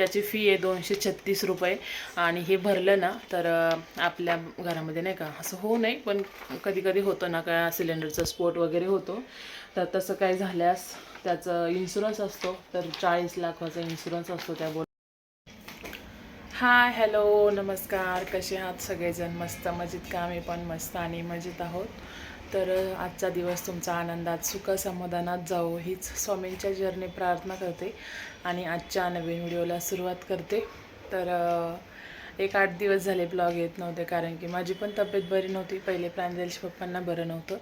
त्याची फी आहे दोनशे छत्तीस रुपये. आणि हे भरलं ना तर आपल्या घरामध्ये नाही का असं होऊ नये पण कधी कधी होतं ना का सिलेंडरचा स्फोट वगैरे होतो. तर तसं काही झाल्यास त्याचं इन्शुरन्स असतो तर चाळीस लाखाचा इन्शुरन्स असतो त्या बोल हाय हॅलो नमस्कार. कसे आहात सगळेजण? मस्त मजेत का? आम्ही पण मस्त आणि मजेत आहोत. तर आजचा दिवस तुमचा आनंदात सुख समाधानात हीच स्वामींच्या जर्नी प्रार्थना करते आणि आजच्या नवीन व्हिडिओला सुरुवात करते. तर एक आठ दिवस झाले ब्लॉग येत नव्हते कारण की माझी पण तब्येत बरी नव्हती. पहिले प्रांजलच्या पप्पांना बरं नव्हतं.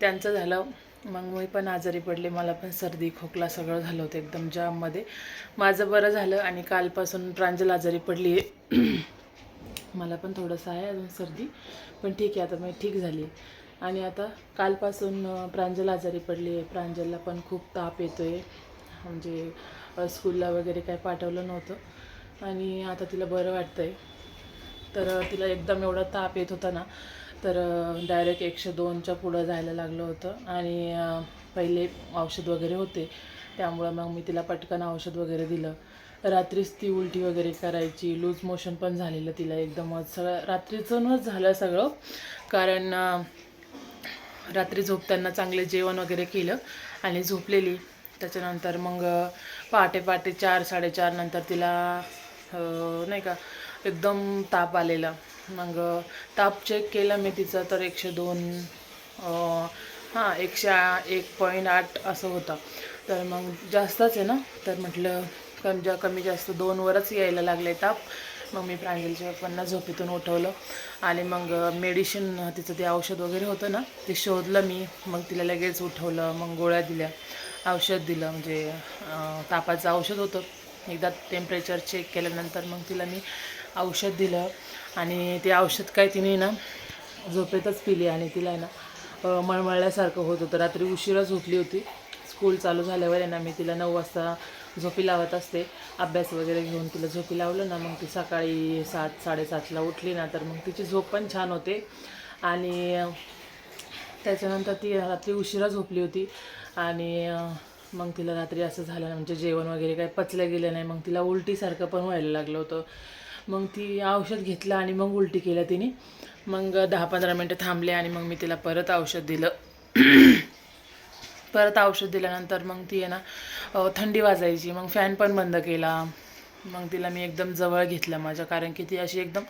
त्यांचं झालं मग मी पण आजारी पडले. मला पण सर्दी खोकला सगळं झालं होतं एकदम जाममध्ये. माझं बरं झालं आणि कालपासून प्रांजल आजारी पडली आहे. मला पण थोडंसं आहे अजून सर्दी पण ठीक आहे आता मी ठीक झाली आणि आता कालपासून प्रांजल आजारी पडली आहे. प्रांजलला पण खूप ताप येतो आहे म्हणजे स्कूलला वगैरे काय पाठवलं नव्हतं. आणि आता तिला बरं वाटतं आहे तर तिला एकदम एवढा ताप येत होता ना तर डायरेक्ट एकशे दोनच्या पुढं जायला लागलं होतं. आणि पहिले औषध वगैरे होते. त्यामुळं मग मी तिला पटकन औषध वगैरे दिलं. रात्रीच ती उलटी वगैरे करायची. लूज मोशन पण झालेलं तिला एकदमच. सगळं रात्रीचंच झालं सगळं. कारण रात्री झोपताना चांगले जेवण वगैरे केलं आणि झोपलेली. त्याच्यानंतर मग पहाटे पहाटे चार साडेचार नंतर तिला नाही का एकदम ताप आलेला. मग ताप चेक केला मी तिचा तर एकशे दोन हां एकशे एक पॉईंट आठ असं होता. तर मग जास्तच आहे ना? तर म्हटलं कमी जा कमी जास्त दोनवरच यायला लागले ताप. मग मी प्रांजलच्या पप्पांना झोपेतून उठवलं आणि मग मेडिसिन तिचं ते औषध वगैरे होतं ना ते शोधलं मी. मग तिला लगेच उठवलं मग गोळ्या दिल्या औषध दिलं. म्हणजे तापाचं औषध होतं. एकदा टेम्परेचर चेक केल्यानंतर मग तिला मी औषध दिलं आणि ते औषध काय तिने ना झोपेतच पिली आणि तिला आहे ना मळमळल्यासारखं होत होतं. रात्री उशिरा झोपली होती. स्कूल चालू झाल्यावर आहे ना मी तिला नऊ वाजता झोपी लावत असते. अभ्यास वगैरे घेऊन तिला झोपी लावलं ना मग ती सकाळी सात साडेसातला उठली ना तर मग तिची झोप पण छान होते. आणि त्याच्यानंतर ती रात्री उशिरा झोपली होती. आणि मग तिला रात्री असं झालं ना म्हणजे जेवण वगैरे काही पचलं गेलं नाही मग तिला उलटीसारखं पण व्हायला लागलं होतं. मग ती औषध घेतलं आणि मग उलटी केलं तिने. मग दहा पंधरा मिनटं थांबले आणि मग मी तिला परत औषध दिलं. परत औषध दिल्यानंतर मग ती आहे ना थंडी वाजायची. मग फॅन पण बंद केला. मग तिला मी एकदम जवळ घेतलं माझ्या कारण की ती अशी एकदम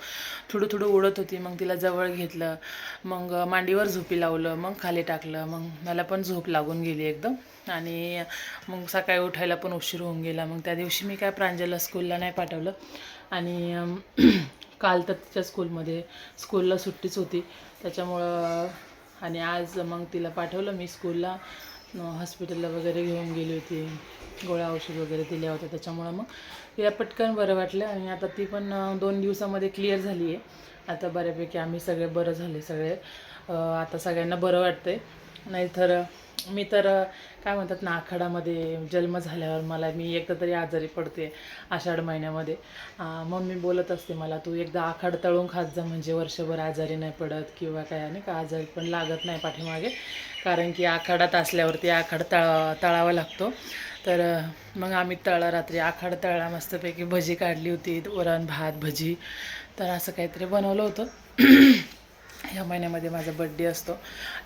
थोडं थोडं उडत होती. मग तिला जवळ घेतलं. मग मांडीवर झोपी लावलं. मग खाली टाकलं. मग मला पण झोप लागून गेली एकदम. आणि मग सकाळी उठायला पण उशीर होऊन गेला. मग त्या दिवशी मी काय प्रांजलला स्कूलला नाही पाठवलं. आणि काल तर तिच्या स्कूलमध्ये स्कूलला सुट्टीच होती. त्याच्यामुळं आणि आज मग तिला पाठवलं मी स्कूलला हॉस्पिटलला वगैरे घेऊन गेली होती. गोळ्या औषध वगैरे दिल्या होत्या. त्याच्यामुळं मग तिला पटकन बरं वाटलं आणि आता ती पण दोन दिवसामध्ये क्लिअर झाली आहे आता बऱ्यापैकी आम्ही सगळे बरं झाले सगळे. आता सगळ्यांना बरं वाटतंय. नाहीतर मी तर काय म्हणतात ना आखाडामध्ये जन्म झाल्यावर मला मी एकदा तरी आजारी पडते आषाढ महिन्यामध्ये. मम्मी बोलत असते मला तू एकदा आखाड तळून खात जा म्हणजे वर्षभर आजारी नाही पडत किंवा काय नाही का? आजारी पण लागत नाही पाठीमागे. कारण की आखाडात असल्यावरती आखाड तळा तळावा लागतो. तर मग आम्ही तळा रात्री आखाड तळला मस्तपैकी भजी काढली होती वरण भात भजी. तर असं काहीतरी बनवलं होतं. ह्या महिन्यामध्ये माझा बड्डे असतो.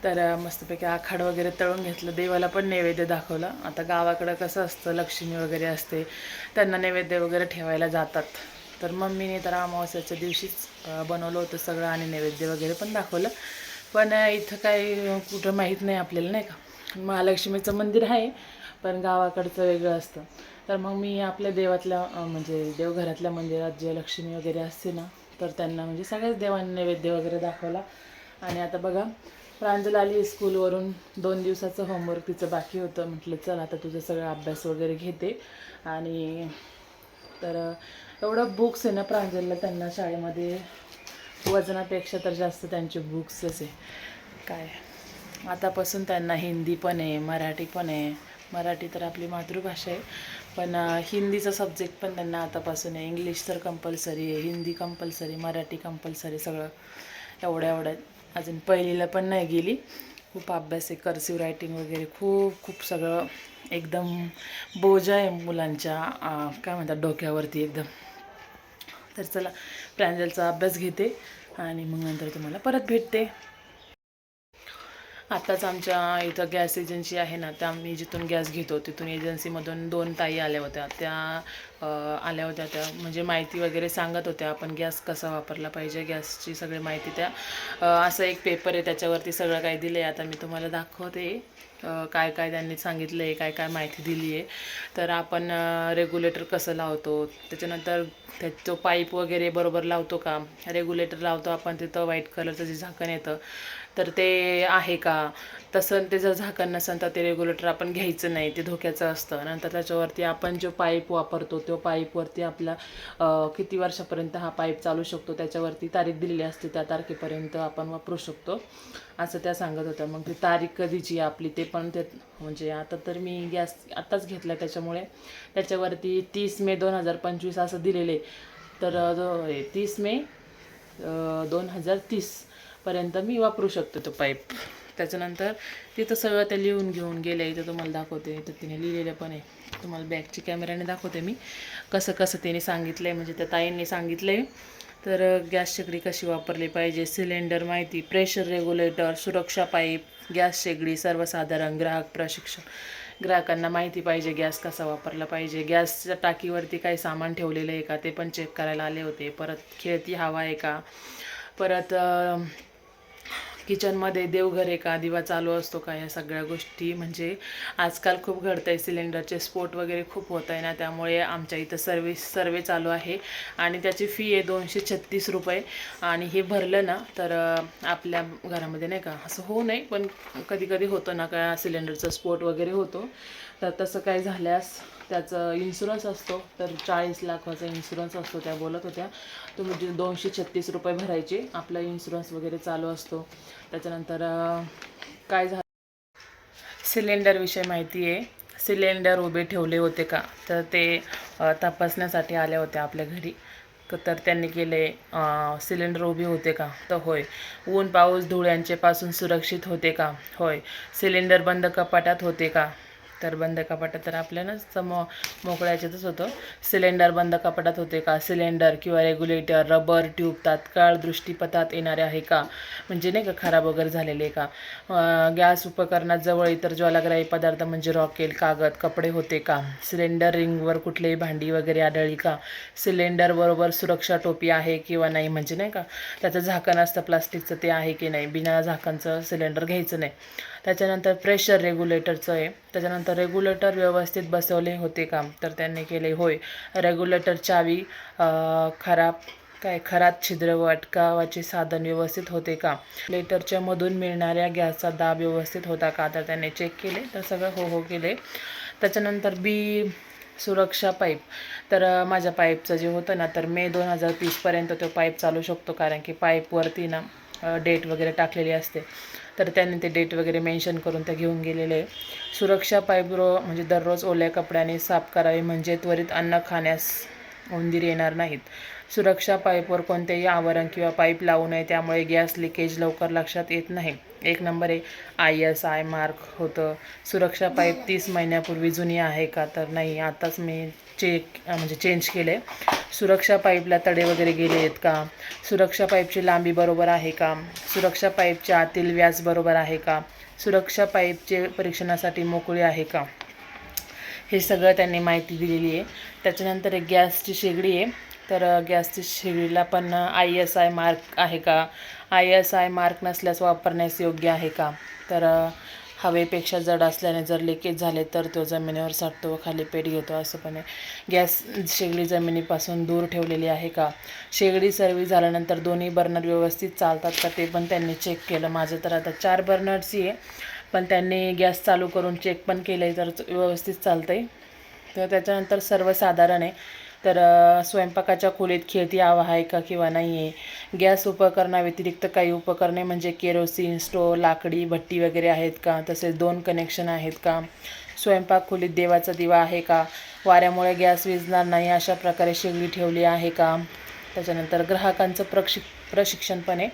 तर मस्तपैकी आखाड वगैरे तळून घेतलं. देवाला पण नैवेद्य दाखवला. आता गावाकडं कसं असतं लक्ष्मी वगैरे असते त्यांना नैवेद्य वगैरे ठेवायला जातात. तर मम्मीने तर अमावस्याच्या दिवशीच बनवलं होतं सगळं आणि नैवेद्य वगैरे पण दाखवलं. पण इथं काही कुठं माहीत नाही आपल्याला नाही का? महालक्ष्मीचं मंदिर आहे पण गावाकडचं वेगळं असतं. तर मग मी आपल्या देवातल्या म्हणजे देवघरातल्या मंदिरात जे लक्ष्मी वगैरे असते ना तर त्यांना म्हणजे सगळ्याच देवांनी नैवेद्य वगैरे दाखवला. आणि आता बघा प्रांजल आली स्कूलवरून दोन दिवसाचं होमवर्क तिचं बाकी होतं. म्हटलं चल आता तुझं सगळं अभ्यास वगैरे घेते. आणि तर एवढं बुक्स आहे ना प्रांजलला त्यांना शाळेमध्ये वजनापेक्षा तर जास्त त्यांचे बुक्सच आहे. काय? आतापासून त्यांना हिंदी पण आहे मराठी पण आहे. मराठी तर आपली मातृभाषा आहे. पण हिंदीचा सब्जेक्ट पण त्यांना आतापासून आहे. इंग्लिश तर कंपल्सरी आहे हिंदी कंपल्सरी मराठी कंपल्सरी सगळं एवढ्या एवढ्या. अजून पहिलीला पण नाही गेली. खूप अभ्यास आहे कर्सिव्ह रायटिंग वगैरे खूप खूप सगळं एकदम बोजा आहे मुलांच्या काय म्हणतात डोक्यावरती एकदम. तर चला प्रांजलचा अभ्यास घेते आणि मग नंतर तुम्हाला परत भेटते. आत्ताच आमच्या इथं गॅस एजन्सी आहे ना त्या मी जिथून गॅस घेतो तिथून एजन्सीमधून दोन ताई आल्या होत्या. त्या आल्या होत्या त्या. म्हणजे माहिती वगैरे सांगत होत्या आपण गॅस कसा वापरला पाहिजे गॅसची सगळी माहिती त्या. असं एक पेपर आहे त्याच्यावरती सगळं काही दिलं आहे आता मी तुम्हाला दाखवते काय काय त्यांनी सांगितलं आहे काय काय माहिती दिली आहे तर आपण रेग्युलेटर कसं लावतो त्याच्यानंतर त्या पाईप वगैरे बरोबर लावतो का? रेग्युलेटर लावतो आपण तिथं व्हाईट कलरचं जे झाकण येतं तर ते आहे का? तसं ते जर झाकण नसेल तर ते रेग्युलेटर आपण घ्यायचं नाही ते धोक्याचं असतं. नंतर त्याच्यावरती आपण जो पाईप वापरतो तो पाईपवरती आपला किती वर्षापर्यंत हा पाईप चालू शकतो त्याच्यावरती तारीख दिलेली असते त्या तारखेपर्यंत आपण वापरू शकतो असं त्या सांगत होत्या. मग ती तारीख कधीची आपली ते पण ते म्हणजे आता तर मी गॅस आत्ताच घेतला त्याच्यामुळे त्याच्यावरती तीस मे दोन हजार पंचवीस असं दिलेले. तर तीस मे दोन हजार तीसपर्यंत मी वापरू शकतो तो पाईप त्याच्यानंतर तिथं सगळं ते लिहून घेऊन गेले इथं तुम्हाला दाखवते इथं तिने लिहिलेलं पण आहे. तुम्हाला बॅगची कॅमेऱ्याने दाखवते मी. कसं कसं तिने सांगितलं आहे म्हणजे त्या ताईंनी सांगितलं आहे तर गॅस शेगडी कशी वापरली पाहिजे सिलेंडर माहिती प्रेशर रेग्युलेटर सुरक्षा पाईप गॅस शेगडी सर्वसाधारण ग्राहक प्रशिक्षण. ग्राहकांना माहिती पाहिजे गॅस कसा वापरला पाहिजे. गॅसच्या टाकीवरती काही सामान ठेवलेलं आहे का ते पण चेक करायला आले होते. परत खेळती हवा आहे का? परत किचनमध्ये देवघर आहे का दिवा चालू असतो का या सगळ्या गोष्टी. म्हणजे आजकाल खूप घडत आहे सिलेंडरचे स्फोट वगैरे खूप होत आहे ना त्यामुळे आमच्या इथं सर्विस सर्वे चालू आहे. आणि त्याची फी आहे दोनशे छत्तीस रुपये. आणि हे भरलं ना तर आपल्या घरामध्ये नाही का असं होऊ नये पण कधी कधी होतं ना का सिलेंडरचा स्फोट वगैरे होतो. तर तसं काय झाल्यास त्याचं इन्शुरन्स असतो. तर चाळीस लाखाचा इन्शुरन्स असतो त्या बोलत होत्या. तुम्ही म्हणजे दोनशे छत्तीस रुपये भरायचे. आपला इन्शुरन्स वगैरे चालू असतो. त्याच्यानंतर काय झालं सिलेंडरविषयी माहिती आहे. सिलेंडर उभे ठेवले होते का? तर ते तपासण्यासाठी आल्या होत्या आपल्या घरी. तर त्यांनी केले सिलेंडर उभे होते का? तर होय. ऊन पाऊस धुळ्यांचे पासून सुरक्षित होते का? होय. सिलेंडर बंद कपाटात होते का? तर बंद कपाटात तर आपल्याला समो मोकळ्या याच्यातच होतं. सिलेंडर बंद कपाटात होते का? सिलेंडर किंवा रेग्युलेटर रबर ट्यूब तात्काळ दृष्टीपथात येणारे आहे का? म्हणजे नाही का खराब वगैरे झालेले आहे का? गॅस उपकरणात जवळ इतर ज्वालाग्राही पदार्थ म्हणजे रॉकेल कागद कपडे होते का? सिलेंडर रिंगवर कुठलेही भांडी वगैरे आढळली का? सिलेंडरबरोबर सुरक्षा टोपी आहे किंवा नाही? म्हणजे नाही का? त्याचं झाकण असतं प्लास्टिकचं ते आहे की नाही? बिना झाकणचं सिलेंडर घ्यायचं नाही. त्याच्यानंतर प्रेशर रेग्युलेटरचं आहे. त्याच्यानंतर रेग्युलेटर व्यवस्थित बसवले होते का तर त्यांनी केले होय. रेग्युलेटर चावी खराब काय खरात छिद्र व अटकावाचे साधन व्यवस्थित होते का? लेटरच्या मधून मिळणाऱ्या गॅसचा दाब व्यवस्थित होता का? तर त्यांनी चेक केले तर सगळं हो हो केले. त्याच्यानंतर बी सुरक्षा पाईप. तर माझ्या पाईपचं जे होतं ना तर मे दोन हजार तीसपर्यंत तो पाईप चालू शकतो कारण की पाईपवरती ना डेट वगैरे टाकलेली असते. तर त्यांनी ते डेट वगैरे मेन्शन करून ते घेऊन गेलेले. आहे सुरक्षा पाईप म्हणजे दररोज ओल्या कपड्याने साफ करावे म्हणजे त्वरित अन्न खाण्यास उंदीर येणार नाहीत. सुरक्षा पाईपवर कोणतेही आवरण किंवा पाईप लावू नये त्यामुळे गॅस लिकेज लवकर लक्षात येत नाही. एक नंबर आहे. आय एस आय मार्क होतं. सुरक्षा पाईप तीस महिन्यापूर्वी जुनी आहे का? तर नाही आताच मी चेक म्हणजे चेंज केले सुरक्षा पाईपला तडे वगैरे गेले आहेत का? सुरक्षा पाईपची लांबी बरोबर आहे का? सुरक्षा पाईपच्या आतील व्यास बरोबर आहे का? सुरक्षा पाईपचे परीक्षणासाठी मोकळी आहे का? हे सगळं त्यांनी माहिती दिलेली आहे. त्याच्यानंतर एक गॅसची शेगडी आहे. तर गॅसच्या गॅसची शेगडीला पण आय एस आय मार्क आहे का? आय एस आय मार्क नसल्यास वापरण्यास योग्य आहे का? तर हवेपेक्षा जड असल्याने जर लिकेज झाले तर तो जमिनीवर साठतो व खाली पेट घेतो असं पण आहे. गॅस शेगडी जमिनीपासून दूर ठेवलेली आहे का? शेगडी सर्व्हिस झाल्यानंतर दोन्ही बर्नर व्यवस्थित चालतात का ते पण त्यांनी चेक केलं. माझं तर आता चार बर्नरची आहे पण त्यांनी गॅस चालू करून चेक पण केलं आहे तर व्यवस्थित चालतं आहे तर त्याच्यानंतर सर्वसाधारण आहे तर स्वयंपाकाच्या खोलीत खेळती हवा आहे का किंवा नाही आहे गॅस उपकरणाव्यतिरिक्त काही उपकरणे म्हणजे केरोसिन स्टोव लाकडी भट्टी वगैरे आहेत का? तसेच दोन कनेक्शन आहेत का? स्वयंपाक खोलीत देवाचा दिवा आहे का? वाऱ्यामुळे गॅस विजणार नाही अशा प्रकारे शेगडी ठेवली आहे का? त्याच्यानंतर ग्राहकांचं प्रक्षि प्रशिक्षण पण आहे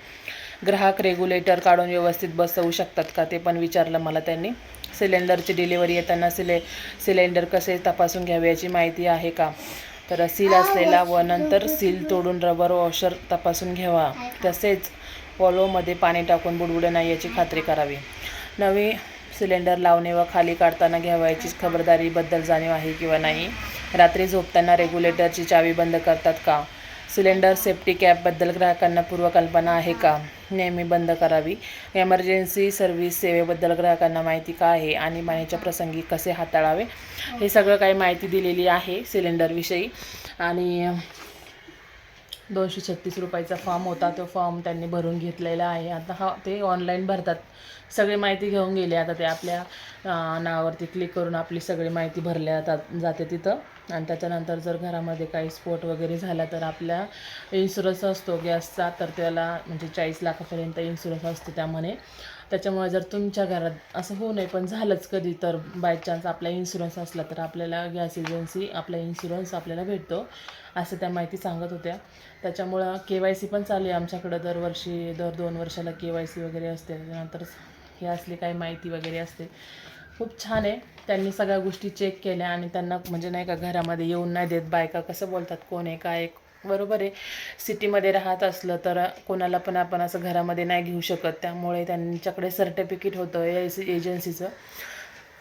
ग्राहक रेग्युलेटर काढून व्यवस्थित बसवू शकतात का? ते पण विचारलं मला त्यांनी. सिलेंडरची डिलिव्हरी येताना सिले सिलेंडर कसे तपासून घ्यावे याची माहिती आहे का? तर सील असलेला व नंतर सील तोडून रबर वॉशर तपासून घ्यावा. तसेच पॉलोमध्ये पाणी टाकून बुडबुडे नाही याची खात्री करावी. नवी सिलेंडर लावणे व खाली काढताना घ्यावयाची खबरदारीबद्दल जाणीव आहे किंवा नाही? रात्री झोपताना रेग्युलेटरची चावी बंद करतात का? सिलेंडर सेफ्टी कॅपबद्दल ग्राहकांना पूर्वकल्पना आहे का? नेहमी बंद करावी. एमर्जन्सी सर्व्हिस सेवेबद्दल ग्राहकांना माहिती का आहे आणि मानेच्या प्रसंगी कसे हाताळावे? हे सगळं काही माहिती दिलेली आहे सिलेंडरविषयी. आणि दोनशे छत्तीस रुपयाचा फॉर्म होता. तो फॉर्म त्यांनी भरून घेतलेला आहे. आता हा ते ऑनलाईन भरतात. सगळी माहिती घेऊन गेले. आता ते आपल्या नावावरती क्लिक करून आपली सगळी माहिती भरल्या जातात जाते तिथं. आणि त्याच्यानंतर जर घरामध्ये काही स्फोट वगैरे झाला तर आपल्या इन्शुरन्स असतो गॅसचा तर त्याला म्हणजे चाळीस लाखापर्यंत इन्शुरन्स असतो त्यामध्ये. त्याच्यामुळे जर तुमच्या घरात असं होऊ नये पण झालंच कधी तर बाय चान्स आपला इन्शुरन्स असला तर आपल्याला गॅस एजन्सी आपला इन्शुरन्स आपल्याला भेटतो असं त्या माहिती सांगत होत्या. त्याच्यामुळं के वाय सी पण चालू आहे आमच्याकडं दरवर्षी दर दोन वर्षाला के वाय सी वगैरे असते. त्यानंतर हे असली काही माहिती वगैरे असते. खूप छान आहे. त्यांनी सगळ्या गोष्टी चेक केल्या आणि त्यांना म्हणजे नाही का घरामध्ये येऊन नाही देत बायका. कसं बोलतात कोण आहे काय आहे. बरोबर आहे. सिटीमध्ये राहत असलं तर कोणाला पण आपण असं घरामध्ये नाही घेऊ शकत. त्यामुळे त्यांच्याकडे सर्टिफिकेट होतं एस एजन्सीचं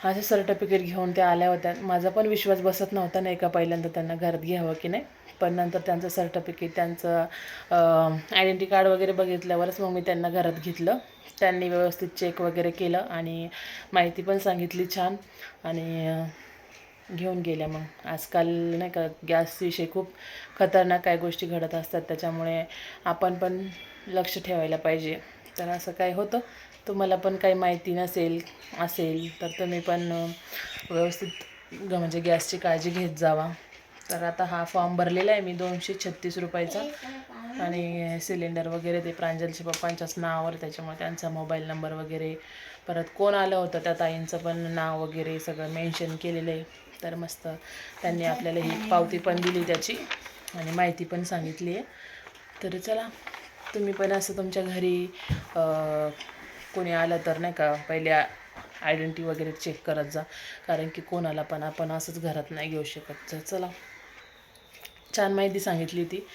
असं सर्टिफिकेट घेऊन त्या आल्या होत्या. माझा पण विश्वास बसत नव्हता नाही का पहिल्यांदा त्यांना घरात घ्यावं की नाही. पण नंतर त्यांचं सर्टिफिकेट त्यांचं आयडेंटी कार्ड वगैरे बघितल्यावरच मग मी त्यांना घरात घेतलं. त्यांनी व्यवस्थित चेक वगैरे केलं आणि माहिती पण सांगितली छान. आणि घेऊन गेल्या मग. आजकाल नाही का गॅसविषयी खूप खतरनाक काय गोष्टी घडत असतात. त्याच्यामुळे आपण पण लक्ष ठेवायला पाहिजे. तर असं काय होतं. तुम्हाला पण काही माहिती नसेल असेल तर तुम्ही पण व्यवस्थित ग म्हणजे गॅसची काळजी घेत जावा. तर आता हा फॉर्म भरलेला आहे मी दोनशे छत्तीस रुपयाचा. आणि सिलेंडर वगैरे ते प्रांजलच्या पप्पांच्याच नावावर त्याच्यामुळे त्यांचा मोबाईल नंबर वगैरे. परत कोण आलं होतं त्या ताईंचं पण नाव वगैरे सगळं मेन्शन केलेलं आहे. तर मस्त त्यांनी आपल्याला ही पावती पण दिली त्याची आणि माहिती पण सांगितली आहे. तर चला तुम्ही पण असं तुमच्या घरी कोणी आलं तर नाही का पहिले आयडेंटिटी वगैरे चेक करत जा. कारण की कोणाला पण आपण असंच घरात नाही घेऊ शकत. चला. छान माहिती सांगितली ती